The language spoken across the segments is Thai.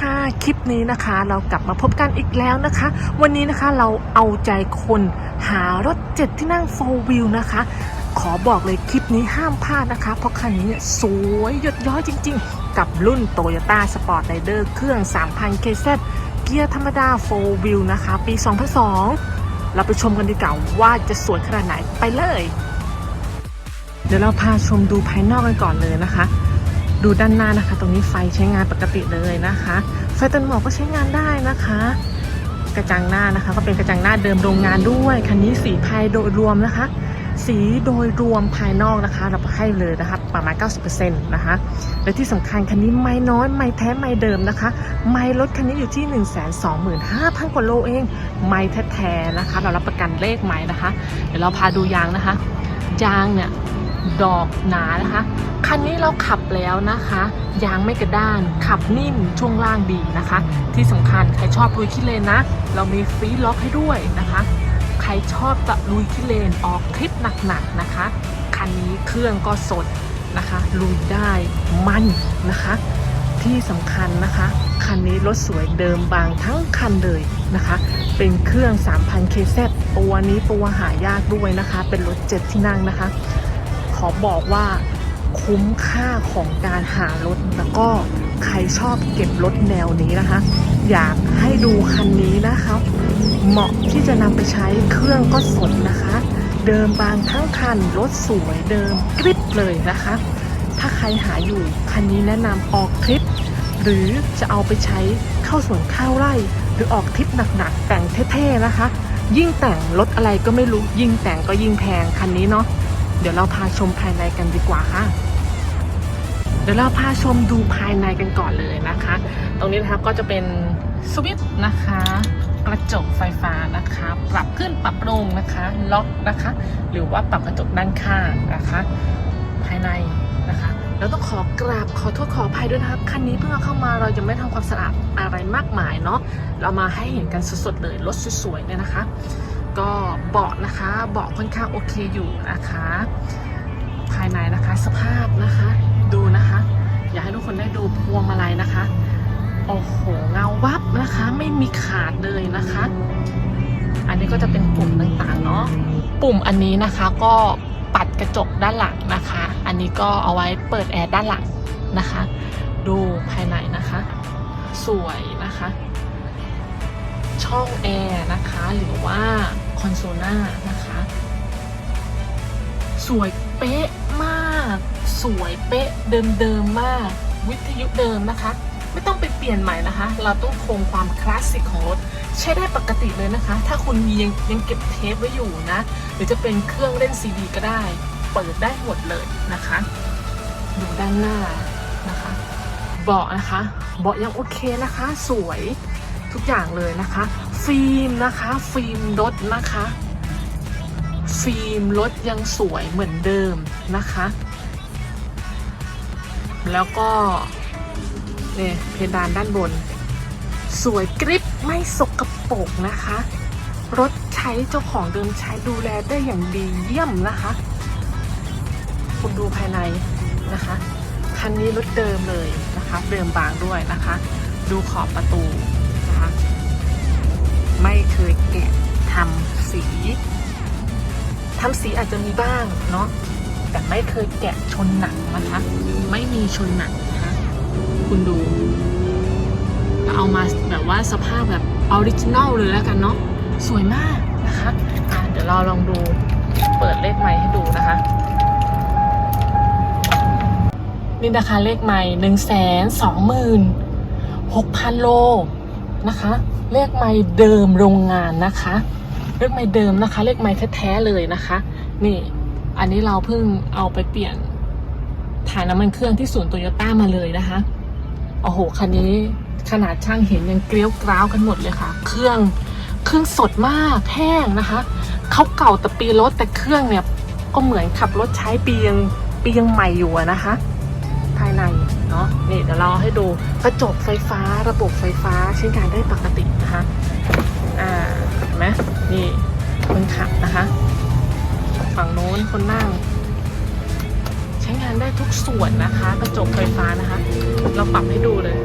ค่ะคลิปนี้นะคะ เรากลับมาพบกันอีกแล้วนะคะ วันนี้นะคะเราเอาใจคนหารถเจ็ดที่นั่ง 4 wheel นะคะ ขอบอกเลยคลิปนี้ห้ามพลาดนะคะ เพราะคันนี้เนี่ยสวยหยดย้อยจริงๆ กับรุ่น Toyota Sport Rider เครื่อง 3,000 KZ เกียร์ธรรมดา 4 wheel นะคะ ปี 2002 เราไปชมกันดีกว่าว่าจะสวยขนาดไหนไปเลย เดี๋ยวเราพาชมดูภายนอกกันก่อนเลยนะคะ ดูด้านหน้านะคะ ตรงนี้ไฟใช้งานปกติเลยนะคะ ไฟตันหมอกก็ใช้งานได้นะคะ กระจังหน้านะคะ ก็เป็นกระจังหน้าเดิมโรงงานด้วยคันนี้สีภายโดยรวมนะคะ สีโดยรวมภายนอกนะคะ เราให้เลยนะคะประมาณ 90%นะคะ และที่สำคัญคันนี้ไม่น้อยไม่แท้ไม่เดิมนะคะ ไม่รถคันนี้อยู่ที่ 1 2 5 0 0 0กว่าโลเอง ไม่แท้ๆนะคะ เรารับประกันเลขไม้นะคะ เดี๋ยวเราพาดูยางนะคะ ยางเนี่ย ดอกหนานะคะ คันนี้เราขับแล้วนะคะ ยางไม่กระด้าน ขับนิ่มช่วงล่างดีนะคะ ที่สำคัญใครชอบลุยขี้เลนนะ เรามีฟรีล็อกให้ด้วยนะคะ ใครชอบตะลุยขี้เลนออกทริปหนักๆนะคะ คันนี้เครื่องก็สดนะคะ ลุยได้มันนะคะ ที่สำคัญนะคะ คันนี้รถสวยเดิมบางทั้งคันเลยนะคะ เป็นเครื่อง 3,000 KZ ตัวนี้ตัวหายากด้วยนะคะ เป็นรถเจ็ดที่นั่งนะคะ อบอกว่าคุ้มค่าของการหารถ แล้วก็ใครชอบเก็บรถแนวนี้นะคะ อยากให้ดูคันนี้นะคะเหมาะที่จะนำไปใช้เครื่องก็สดนะคะ เดิมบางทั้งคันรถสวยเดิมกริบเลยนะคะ ถ้าใครหาอยู่คันนี้แนะนำออกทริป หรือจะเอาไปใช้เข้าสวนข้าวไร่ หรือออกทริปหนักๆแต่งเท่ๆนะคะ ยิ่งแต่งรถอะไรก็ไม่รู้ยิ่งแต่งก็ยิ่งแพงคันนี้เนาะ เดี๋ยวเราพาชมภายในกันดีกว่าค่ะ เดี๋ยวเราพาชมดูภายในกันก่อนเลยนะคะ ตรงนี้นะคะก็จะเป็นสวิตช์นะคะ กระจกไฟฟ้านะคะ ปรับขึ้นปรับลงนะคะ ล็อกนะคะ หรือว่าปรับกระจกด้านข้างนะคะ ภายในนะคะเราต้องขอกราบขอโทษขออภัยด้วยนะครับคันนี้เพิ่งเอาเข้ามาเรายังไม่ทำความสะอาดอะไรมากมายเนาะเรามาให้เห็นกันสดๆเลยรถสวยๆเนี่ยนะคะ ก็เบาะนะคะเบาะค่อนข้างโอเคอยู่นะคะ ภายในนะคะสภาพนะคะ ดูนะคะ อยากให้ทุกคนได้ดูพวงมาลัยนะคะ โอ้โหเงาวับนะคะ ไม่มีขาดเลยนะคะ อันนี้ก็จะเป็นปุ่มต่างๆเนาะปุ่มอันนี้นะคะก็ปัดกระจกด้านหลังนะคะ อันนี้ก็เอาไว้เปิดแอร์ด้านหลังนะคะ ดูภายในนะคะ สวยนะคะ ช่องแอร์นะคะ หรือว่าคอนโซลหน้านะคะ สวยเป๊ะมาก สวยเป๊ะเดิมๆมาก วิทยุเดิมนะคะ ไม่ต้องไปเปลี่ยนใหม่นะคะ เราต้องคงความคลาสสิกของรถ ใช้ได้ปกติเลยนะคะ ถ้าคุณมียังยังเก็บเทปไว้อยู่นะ หรือจะเป็นเครื่องเล่นซีดีก็ได้ เปิดได้หมดเลยนะคะ ดูด้านหน้านะคะ เบาะนะคะ เบาะยังโอเคนะคะ สวย ทุกอย่างเลยนะคะ ฟิล์มนะคะ ฟิล์มรถนะคะ ฟิล์มรถยังสวยเหมือนเดิมนะคะ แล้วก็เนี่ยเพดานด้านบน สวยกริบไม่สกปรกนะคะ รถใช้เจ้าของเดิมใช้ดูแลได้อย่างดีเยี่ยมนะคะ คุณดูภายในนะคะ คันนี้รถเดิมเลยนะคะ เดิมบางด้วยนะคะ ดูขอบประตู ไม่เคยแกะทำสีทำสีอาจจะมีบ้างเนาะแต่ไม่เคยแกะชนหนังนะคะ ไม่มีชนหนังนะคะคุณดู เอามาแบบว่าสภาพแบบออริจินอลเลยแล้วกันเนาะสวยมากนะคะะเดี๋ยวเราลองดูเปิดเลขใหม่ให้ดูนะคะนี่นะคะเลขใหม่หนึ่งแสนสองหมื่นหกพันโลนะคะ เลขไม่เดิมโรงงานนะคะ เลขไม่เดิมนะคะ เลขไม่แท้ๆเลยนะคะ นี่ อันนี้เราเพิ่งเอาไปเปลี่ยนถ่ายน้ำมันเครื่องที่ศูนย์โตโยต้ามาเลยนะคะโอ้โหคันนี้ขนาดช่างเห็นยังเกลียวกร้าวกันหมดเลยค่ะ เครื่องเครื่องสดมากแห้งนะคะเขาเก่าแต่ปีรถแต่เครื่องเนี่ยก็เหมือนขับรถใช้ปียังปียังใหม่อยู่นะคะ ภายใน เนาะนี่เดี๋ยวเราให้ดูกระจกไฟฟ้าระบบไฟฟ้าใช้งานได้ปกตินะคะอ่าเห็นไหมนี่คนขับนะคะ ฝั่งโน้นคนนั่ง ใช้งานได้ทุกส่วนนะคะ กระจกไฟฟ้านะคะ เราปรับให้ดูเลย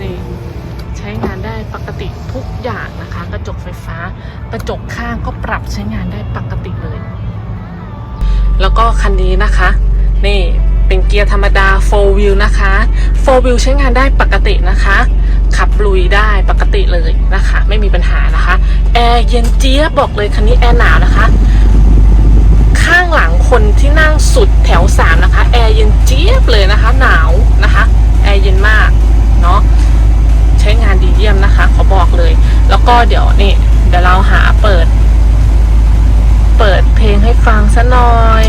นี่ใช้งานได้ปกติทุกอย่างนะคะ กระจกไฟฟ้า กระจกข้างก็ปรับใช้งานได้ปกติเลย แล้วก็คันนี้นะคะ นี่ เป็นเกียร์ธรรมดา 4 wheel นะคะ 4 wheel ใช้งานได้ปกตินะคะ ขับลุยได้ปกติเลยนะคะ ไม่มีปัญหานะคะ แอร์เย็นเจี๊ยบบอกเลยคันนี้แอร์หนาวนะคะ ข้างหลังคนที่นั่งสุดแถว 3 นะคะ แอร์เย็นเจี๊ยบเลยนะคะ หนาวนะคะ แอร์เย็นมาก เนาะใช้งานดีเยี่ยมนะคะ ขอบอกเลย แล้วก็เดี๋ยวนี่เดี๋ยวเราหาเปิด เปิดเพลงให้ฟังซะหน่อย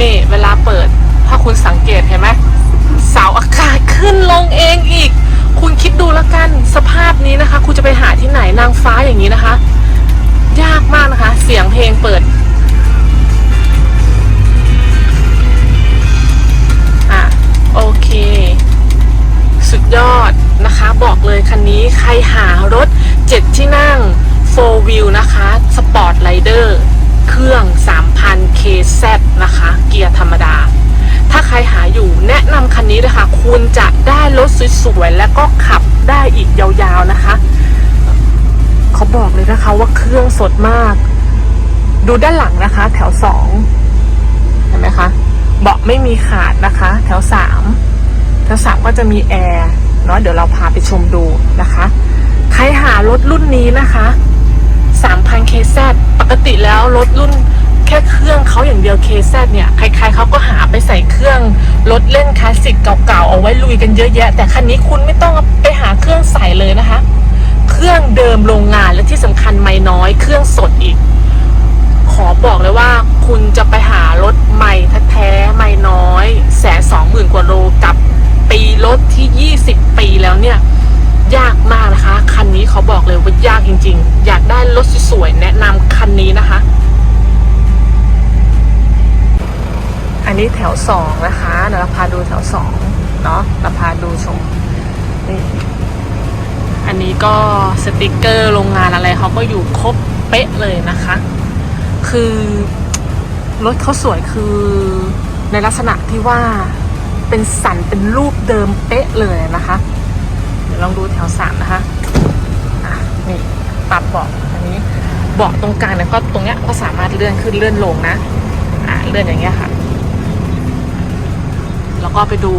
นี่เวลาเปิด ถ้าคุณสังเกตเห็นไหมเสาอากาศขึ้นลงเองอีก คุณคิดดูแล้วกันสภาพนี้นะคะ คุณจะไปหาที่ไหนนางฟ้าอย่างนี้นะคะ ยากมากนะคะ เสียงเพลงเปิดอะโอเค สุดยอดนะคะ บอกเลยคันนี้ใครหารถ7ที่นั่ง 4 wheel นะคะ Sport Rider เครื่อง 3,000 KZ นะคะ เกียร์ธรรมดา ถ้าใครหาอยู่แนะนำคันนี้เลยค่ะ คุณจะได้รถสวยๆ และก็ขับได้อีกยาวๆนะคะ เขาบอกเลยนะคะว่าเครื่องสดมาก ดูด้านหลังนะคะ แถวสองเห็นไหมคะ เบาะไม่มีขาดนะคะ แถวสามแถวสามก็จะมีแอร์เนาะเดี๋ยวเราพาไปชมดูนะคะ ใครหารถรุ่นนี้นะคะ 3,000 KZ ปกติแล้วรถรุ่น แค่เครื่องเขาอย่างเดียว KZ เนี่ยใครๆเขาก็หาไปใส่เครื่องรถเล่นคลาสสิกเก่าๆเอาไว้ลุยกันเยอะแยะ แต่คันนี้คุณไม่ต้องไปหาเครื่องใส่เลยนะคะ เครื่องเดิมโรงงานและที่สำคัญไม่น้อย เครื่องสดอีก ขอบอกเลยว่า คุณจะไปหารถใหม่แท้ๆไม่น้อยแสนสองหมื่นกว่าโลกับปีรถที่ 20 ปีแล้วเนี่ยยากมากนะคะ คันนี้เขาบอกเลยว่ายากจริง ๆ อยากได้รถสวยๆแนะนำคันนี้นะคะ อันนี้แถวสองนะคะเดี๋ยวเราพาดูแถวสองเนาะเราพาดูชมนี่อันนี้ก็สติกเกอร์โรงงานอะไรเขาก็อยู่ครบเป๊ะเลยนะคะ คือรถเขาสวยคือในลักษณะที่ว่าเป็นสันเป็นรูปเดิมเป๊ะเลยนะคะ เดี๋ยวลองดูแถวสามนะคะะนี่ปรับเบาะอันนี้เบาะตรงกลางเนี่ยก็ตรงเนี้ยก็สามารถเลื่อนขึ้นเลื่อนลงนะอะเลื่อนอย่างเงี้ยค่ะ แล้วก็ไปดู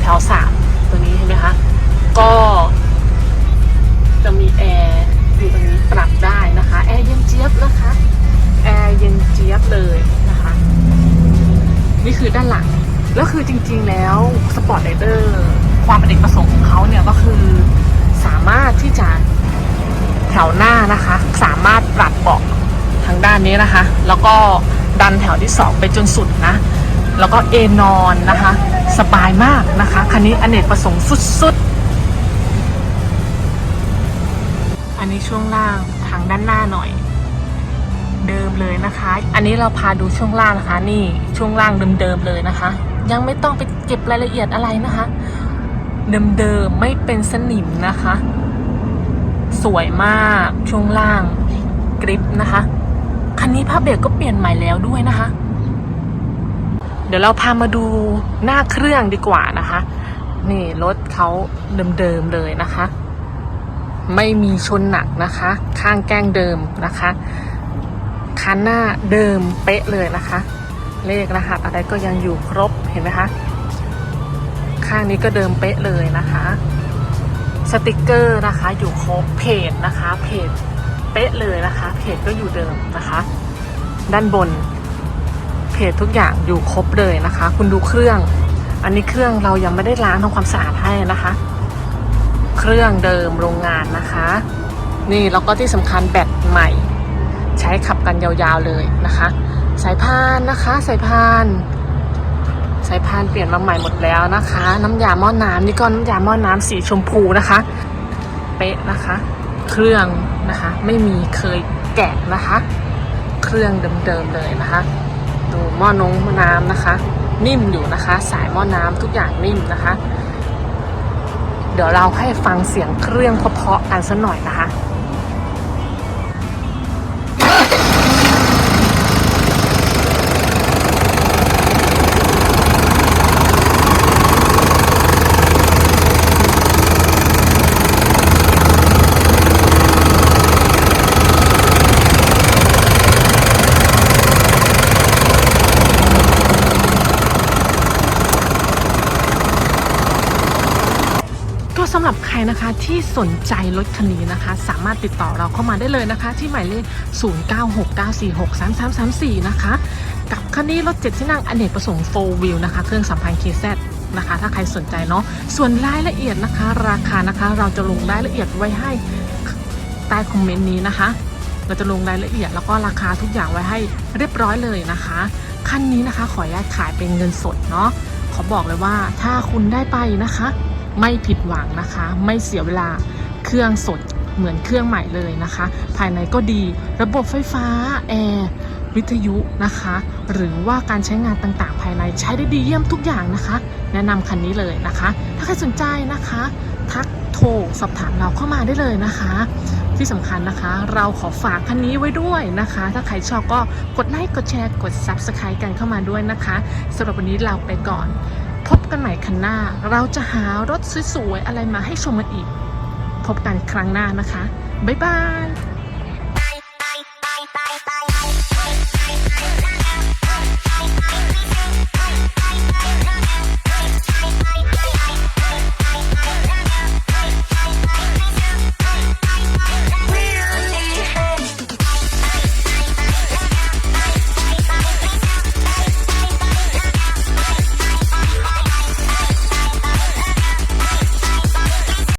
แถวสามตัวนี้เห็นไหมคะ ก็จะมีแอร์อยู่ตรงนี้ปรับได้นะคะ แอร์เย็นเจี๊ยบนะคะ แอร์เย็นเจี๊ยบเลยนะคะ นี่คือด้านหลัง แล้วคือจริงๆแล้วสปอร์ตไรเดอร์ความเป็นเอกประสงค์ของเขาเนี่ยก็คือสามารถที่จะแถวหน้านะคะ สามารถปรับเบาะทางด้านนี้นะคะ แล้วก็ดันแถวที่สองไปจนสุดนะ แล้วก็เอนอนนะคะ สบายมากนะคะ คันนี้อเนกประสงค์สุดๆ อันนี้ช่วงล่างทางด้านหน้าหน่อย เดิมเลยนะคะ อันนี้เราพาดูช่วงล่างนะคะ นี่ช่วงล่างเดิมๆเลยนะคะ ยังไม่ต้องไปเก็บรายละเอียดอะไรนะคะ เดิมๆไม่เป็นสนิมนะคะ สวยมากช่วงล่างกริปนะคะ คันนี้ผ้าเบรกก็เปลี่ยนใหม่แล้วด้วยนะคะ เดี๋ยวเราพามาดูหน้าเครื่องดีกว่านะคะ นี่รถเขาเดิมๆเลยนะคะ ไม่มีชนหนักนะคะ ข้างแก้งเดิมนะคะคันหน้าเดิมเป๊ะเลยนะคะ เลขรหัสอะไรก็ยังอยู่ครบเห็นไหมคะข้างนี้ก็เดิมเป๊ะเลยนะคะ สติกเกอร์นะคะ อยู่ครบเพจนะคะเพจเป๊ะเลยนะคะ เพจก็อยู่เดิมนะคะ ด้านบน เพจทุกอย่างอยู่ครบเลยนะคะ คุณดูเครื่อง อันนี้เครื่องเรายังไม่ได้ล้างทำความสะอาดให้นะคะ เครื่องเดิมโรงงานนะคะ นี่แล้วก็ที่สำคัญแบตใหม่ ใช้ขับกันยาวๆเลยนะคะ สายพานนะคะสายพานสายพานเปลี่ยนมาใหม่หมดแล้วนะคะ น้ำยาหม้อน้ำนี่ก็น้ำยาหม้อน้ำสีชมพูนะคะ เป๊ะนะคะ เครื่องนะคะ ไม่มีเคยแกะนะคะ เครื่องเดิมๆเลยนะคะ หม้อนงหม้อน้ำนะคะ นิ่มอยู่นะคะ สายหม้อน้ำทุกอย่างนิ่มนะคะ เดี๋ยวเราให้ฟังเสียงเครื่องเพาะๆกันสักหน่อยนะคะ สำหรับใครนะคะที่สนใจรถคันนี้นะคะ สามารถติดต่อเราเข้ามาได้เลยนะคะ ที่หมายเลข 0969463334 นะคะ กับคันนี้รถ7ที่นั่งอเนกประสงค์ 4 wheel นะคะ เครื่องสัมพันธ์ KZ นะคะ ถ้าใครสนใจเนาะส่วนรายละเอียดนะคะ ราคานะคะเราจะลงรายละเอียดไว้ให้ใต้คอมเมนต์นี้นะคะ เราจะลงรายละเอียดแล้วก็ราคาทุกอย่างไว้ให้เรียบร้อยเลยนะคะคันนี้นะคะขออนุญาตขายเป็นเงินสดเนาะขอบอกเลยว่าถ้าคุณได้ไปนะคะ ไม่ผิดหวังนะคะ ไม่เสียเวลาเครื่องสดเหมือนเครื่องใหม่เลยนะคะ ภายในก็ดีระบบไฟฟ้าแอร์วิทยุนะคะ หรือว่าการใช้งานต่างๆ ภายในใช้ได้ดีเยี่ยมทุกอย่างนะคะ แนะนำคันนี้เลยนะคะ ถ้าใครสนใจนะคะ ทักโทรสอบถามเราเข้ามาได้เลยนะคะ ที่สำคัญนะคะ เราขอฝากคันนี้ไว้ด้วยนะคะ ถ้าใครชอบก็กดไลค์กดแชร์กด Subscribe กันเข้ามาด้วยนะคะสำหรับวันนี้เราไปก่อน พบกันใหม่ครั้งหน้า เราจะหารถสวยๆ อะไรมาให้ชมกันอีก พบกันครั้งหน้านะคะ บ๊ายบาย